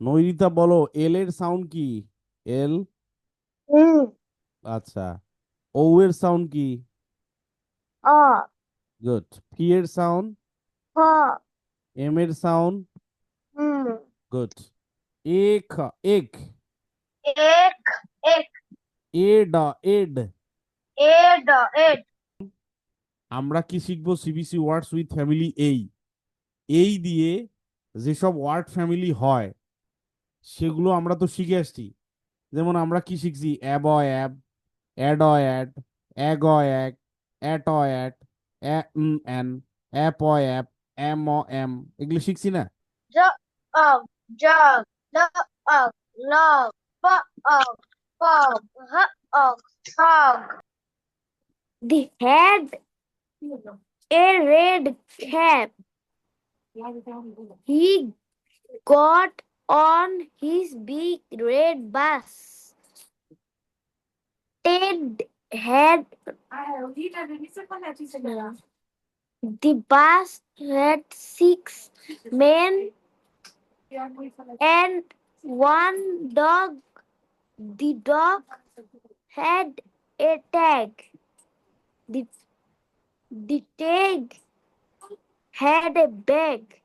নৈরিতা বলো এল এর সাউন্ড কি? এল আচ্ছা। ও এর সাউন্ড কি? অ। গুড পি এর সাউন্ড হ। এম এর সাউন্ড হুম গুড এক এক এক এক এড এড এড এড আমরা কি শিখব সিবিসি ওয়ার্ডস উইথ ফ্যামিলি এই এই দিয়ে যেসব ওয়ার্ড ফ্যামিলি হয় সেগুলো আমরা তো শিখে আসছি যেমন আমরা কি শিখছি অ্যাব অ অ্যাব অ্যাড অ অ্যাড অ্যাগ অ অ্যাগ অ্যাট অ অ্যাট অ্যা উম অ্যান অ্যাপ অ অ্যাপ এম অ এম এগুলো শিখছি না The had a red cap. He got on his big red bus. Ted had the bus had six men and one dog. The dog had a tag. The, the tag had a bag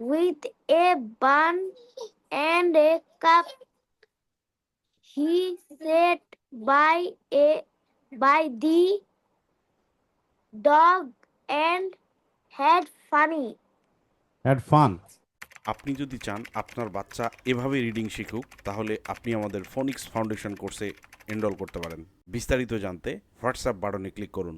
with a bun and a cup. He sat by a by the dog and had funny. Had fun আপনি যদি চান আপনার বাচ্চা এভাবে reading শিখুক তাহলে আপনি আমাদের Phoenix foundation কোর্সে এনরোল করতে পারেন বিস্তারিত জানতে হোয়াটসঅ্যাপ বাটনে ক্লিক করুন